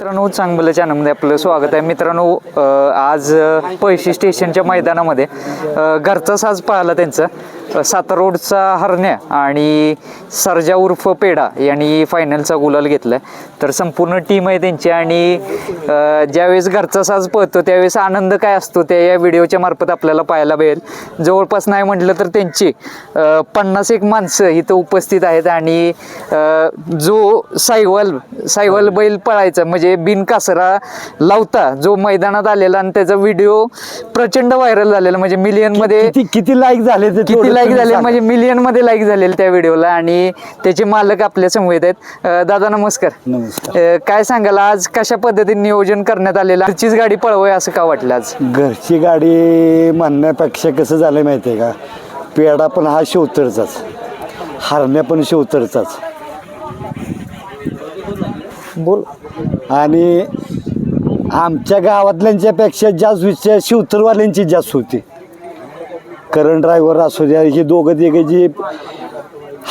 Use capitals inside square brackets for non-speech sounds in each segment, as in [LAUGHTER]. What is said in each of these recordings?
मित्रांनो चांगलं चॅनलमध्ये आपलं स्वागत आहे. मित्रांनो आज पैशी स्टेशनच्या मैदानामध्ये घरचा साज पाहिला त्यांचा. अ, सातारा रोडचा हरण्या आणि सरजा उर्फ पेढा यांनी फायनलचा गुलाल घेतलाय. तर संपूर्ण टीम आहे त्यांची आणि ज्यावेळेस घरचा साज पळतो त्यावेळेस आनंद काय असतो त्या या व्हिडिओच्या मार्फत आपल्याला पाहायला मिळेल. जवळपास नाही म्हटलं तर त्यांची पन्नास एक माणसं इथं उपस्थित आहेत आणि जो सायवल सायवल बैल पळायचा म्हणजे बिनकासरा लावता जो मैदानात आलेला आणि त्याचा व्हिडिओ प्रचंड व्हायरल झालेला म्हणजे मिलियनमध्ये किती लाईक झाले किती लाईक झाले. म्हणजे मिलियनमध्ये लाईक झालेले त्या व्हिडिओला आणि त्याचे मालक आपल्या समवेत आहेत. अ, दादा नमस्कार. नमस्कार. अ, काय सांगाल आज कशा पद्धतीने नियोजन करण्यात आलेलं? घरचीच गाडी पळवूय असं का वाटलं आज? घरची गाडी म्हणण्यापेक्षा कसं झालं माहिती आहे का? पेडा पण हा शिवतरचाच हरण्या पण शिवतरचाच बोल. आणि आमच्या गावातल्यांच्यापेक्षा जास्त विषय शिवतरवाल्यांची जास्त होती. करंट ड्रायव्हर असू द्या हे दोघं तिघे जी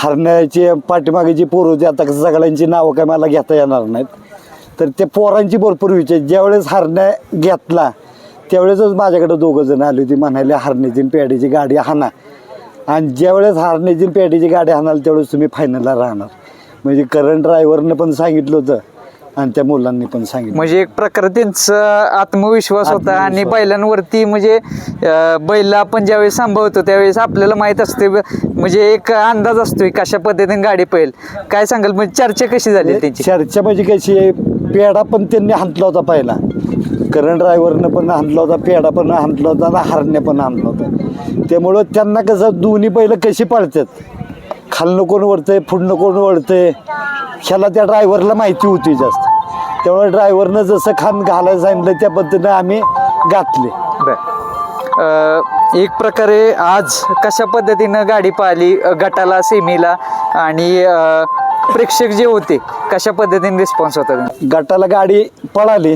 हरण्याची पाठीमागे जी पोरं होती आता कसं सगळ्यांची नावं काय मला घेता येणार नाहीत. तर त्या पोरांची भरपूर विचार. ज्यावेळेस हरण्या घेतला त्यावेळेसच माझ्याकडे दोघं जण आली होती म्हणाले हरण्याची आणि पेढीची गाडी हाना. आणि ज्यावेळेस हरण्याची आणि पेढीची गाडी हाणाल त्यावेळेस तुम्ही फायनलला राहणार. म्हणजे करंट ड्रायव्हरनं पण सांगितलं होतं आणि त्या मुलांनी पण सांगितलं. म्हणजे एक प्रकारे त्यांचा आत्मविश्वास होता आणि. बैलांवरती म्हणजे अं, बैल आपण ज्यावेळेस सांभाळतो त्यावेळेस आपल्याला माहीत असते ब- म्हणजे एक अंदाज असतोय कशा पद्धतीने गाडी पळेल. काय सांगाल? म्हणजे चर्चा कशी झाली त्यांची? चर्चा म्हणजे कशी आहे पेढा पण त्यांनी हाणला होता पहिला. करंट ड्रायव्हरनं पण हाणला होता पेढा पण हाणला होता आणि हरण्या पण हाणला होता. त्यामुळं त्यांना कसं दोन्ही बैल कशी पळतात? खालनं कोण वळतंय पुढनं कोण वळतंय ह्याला त्या ड्रायव्हरला माहिती होती जास्त त्यामुळे ड्रायव्हरनं जसं खान घालायला सांगितलं त्या पद्धतीनं आम्ही घातले एक प्रकारे आज कशा पद्धतीनं गाडी पाहिली गटाला सेमीला आणि प्रेक्षक जे होते कशा पद्धतीने रिस्पॉन्स होता? गटाला गाडी पळाली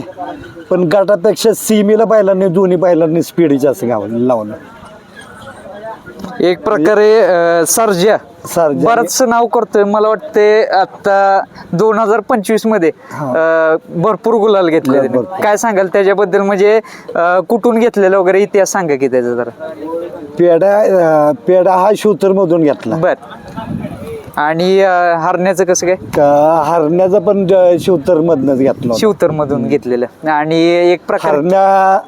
पण गटापेक्षा सीमेला बैलांनी दोन्ही बैलांनी स्पीड जास्त गाव लावलं एक प्रकारे अं, सर्जा सर्जा. बरंच नाव करतोय. मला वाटते आता दोन हजार पंचवीसमध्ये भरपूर गुलाल घेतले. काय सांगाल? त्याच्याबद्दल म्हणजे कुठून घेतलेलं वगैरे इतिहास सांगा की त्याचा जरा. पेढा अं, पेढा हा शूतरमधून घेतला. बर. आणि हरण्याचं कसं काय? हरण्याचा पण शिवतर मधनच घेतला. शिवतर मधून घेतलेलं. आणि एक प्रकार हरण्या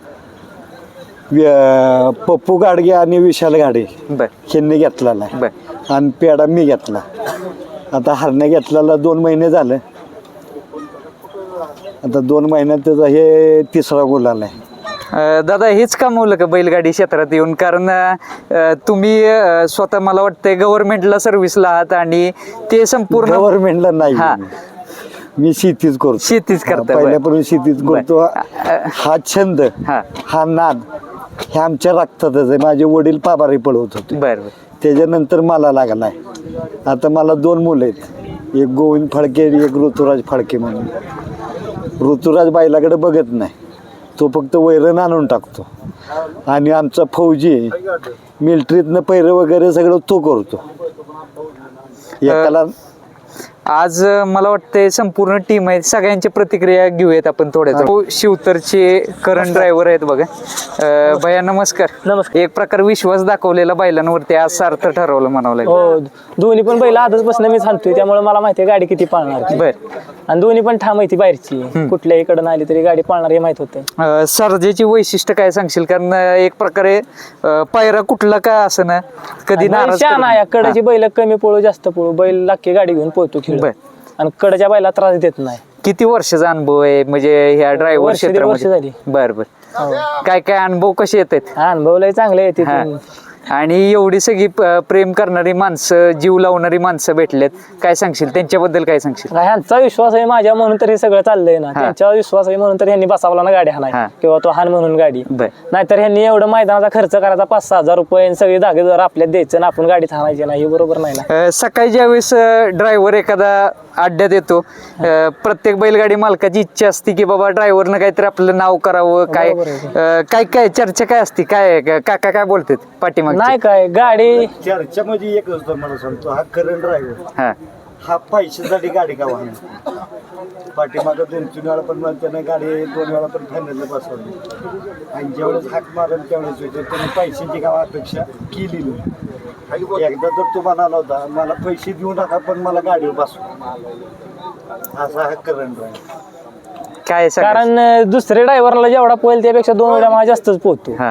पप्पू गाडगे आणि विशाल गाडे बर. यांनी घेतलेला आहे. बर. आणि पेढा मी घेतला. आता हरण्या घेतलेला दोन महिने झाले. आता दोन महिन्यात त्याचा हे तिसरा गुलाल आहे. अं, दादा हेच कमवलं का बैलगाडी क्षेत्रात येऊन? कारण अं, तुम्ही अं, स्वतः मला वाटतंय गव्हर्नमेंटला सर्व्हिसला आहात आणि ते संपूर्ण गव्हर्नमेंटला नाही. हा. मी शेतीच करतो. शेतीच करता, बरं. पहिल्यापासून शेतीच करतो. हा छंद हा. हा नाद हे आमच्या रक्तातच आहे. माझे वडील पाबारी पळवत होते. बर बर. त्याच्यानंतर मला लागलाय आता मला दोन मुलं आहेत. एक गोविंद फडके आणि एक ऋतुराज फडके म्हणून. ऋतुराज बाईलाकडे बघत नाही. तो फक्त वैरण आणून टाकतो. आणि आमचा फौजी मिलिटरीतनं पैरं वगैरे सगळं तो करतो. एकाला आज मला वाटतंय संपूर्ण टीम आहे सगळ्यांची प्रतिक्रिया घेऊयात आपण थोड्या हो, शिवतरचे करंट ड्रायव्हर आहेत बघा. भैया नमस्कार. नमस्कार. एक प्रकार विश्वास दाखवलेला बैलांवरती आज सार्थ ठरवलं म्हणावं लागेल. हो दोन्ही पण बैल आधीच मीच हाणतोय त्यामुळे मला माहिती आहे गाडी किती पाळणार. बर. आणि दोन्ही पण ठाम आहे ती बाहेरची. कुठल्याही कडून आली तरी गाडी पाळणार हे माहीत होतं सर्जेची वैशिष्ट्य काय सांगशील? कारण एक प्रकारे पायरा कुठला काय असं ना कधी नाराज नाही. कडाची बैल कमी पळू जास्त पळू बैल लाखी गाडी घेऊन पळतो खेळ. बर. आणि कडच्या बैला त्रास देत नाही. किती वर्षाचा अनुभव आहे? म्हणजे ह्या ड्रायव्हर वर्ष, दीड वर्ष क्षेत्रामध्ये? बर बर. काय काय अनुभव कसे येत आहेत? हा अनुभवलाही चांगले हा. आणि एवढी सगळी प- प्रेम करणारी माणसं जीव लावणारी माणसं भेटलेत. काय सांगशील? त्यांच्याबद्दल काय सांगशील? ह्यांचा विश्वास आहे माझ्या म्हणून तर हे सगळं चाललंय ना. त्यांचा विश्वास आहे म्हणून तर ह्यांनी बसावला ना गाडी हाणाय हा. किंवा तो हान म्हणून गाडी. बर. नाहीतर ह्यांनी एवढं मैदानाचा खर्च करायचा पाच सहा हजार रुपये आणि सगळे धागेदार आपल्यात द्यायचं आणि आपण गाडीत हाणायची नाही. हे बरोबर नाही ना? अं, सकाळी ज्यावेळेस ड्रायव्हर एखादा अड्ड्यात येतो अं, प्रत्येक बैलगाडी मालकाची इच्छा असते की बाबा ड्रायव्हरनं काहीतरी आपलं नाव करावं काय बरोबर आहे. अं, काय काय चर्चा काय असते? काय काका काय बोलतात? पाठीमाग? नाही काय गाडी. चर्चा म्हणजे एकच होतं मला सांगतो हा करंट ड्रायव्हर हा. हा पैशासाठी गाडी का वाहन पाठीमागं दोन तीन वेळा पण मला त्यानं गाडी दोन वेळा पण फायनलला बसवली. आणि जेवढेच हाक मारेल तेवढेच होते. त्याने पैशाची गाव अपेक्षा केली नाही. एकदा तर तो म्हणाला होता मला पैसे देऊ नका पण मला गाडीवर बसवा. असा हा करंट आहे काय? कारण अं, दुसऱ्या ड्रायव्हरला जेवढा पोहेल त्यापेक्षा दोन वेळा मला जास्तच पोहतो हा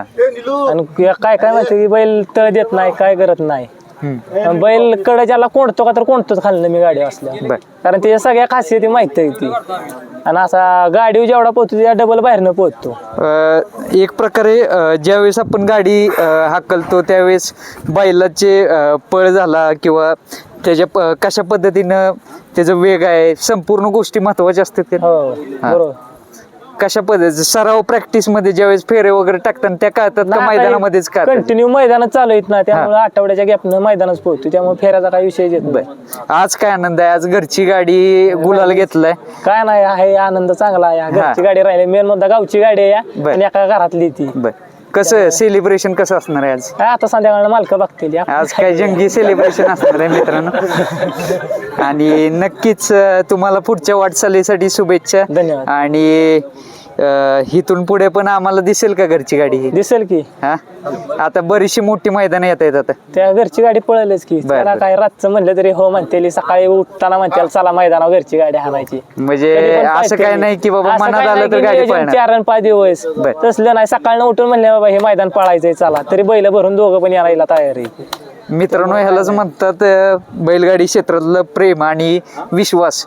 आणि काय काय माहिती की बैल तळ देत नाही काय करत नाही. आणि बैलकडे ज्याला कोणतो का तर कोणतोच खाल्लं मी गाडी असल्या. कारण त्याच्या सगळ्या खासियती माहिती आहे ती. आणि असा गाडी जेवढा पोहतो त्या डबल बाहेरनं पोहतो. अ, एक प्रकारे अ, ज्यावेळेस आपण गाडी अ, हाकलतो त्यावेळेस बैलाचे अ, पळ झाला किंवा त्याच्या प- कशा पद्धतीनं त्याचा वेग आहे संपूर्ण गोष्टी महत्त्वाच्या असतात का? हो. बरोबर. कशा पद्धती सराव प्रॅक्टिसमध्ये ज्यावेळेस फेरे वगैरे टाकतात त्या काढतात का मैदानामध्येच काढतात कंटिन्यू मैदानात चालू येत ना त्यामुळे आठवड्याच्या गॅपनं मैदानच पोहतो त्यामुळे फेऱ्याचा काही विषय येत नाही. आज काय आनंद आहे? आज घरची गाडी गुलाल घेतलाय. काय नाही आहे आनंद चांगला आहे. घरची गाडी राहिली मेन मुद्दा गावची गाडी आहे. आणि एका घरातली ती. कसं सेलिब्रेशन कसं असणार आहे आज आता संध्याकाळला मालक बघतील या. आज काय जंगी सेलिब्रेशन असणार आहे मित्रांनो [LAUGHS] आणि नक्कीच अं, तुम्हाला पुढच्या वाटचालीसाठी शुभेच्छा धन्यवाद. आणि अं, इथून पुढे पण आम्हाला दिसेल का घरची गाडी ही? दिसेल की. हा? आता बरीचशी मोठी मैदान येत आहेत आता. त्या घरची गाडी पळेलच की. बर, त्याला बर. काय रातचं म्हणलं तरी हो म्हणते सकाळी उठताना म्हणते चला मैदानावर घरची गाडी हाणायची म्हणजे कधी पण असं पाहते काय मी. नाही की बाबा असं मनात काय आलं नाही तर की गाडी नियोजन पळणार. चार आणि पाच दिवस. बर. तसलं नाही सकाळनं उठून म्हणले बाबा हे मैदान पळायचंय चला. तरी बैल भरून दोघं पण यायला तयार आहे. मित्रांनो ह्यालाच म्हणतात अं, बैलगाडी क्षेत्रातलं प्रेम आणि विश्वास.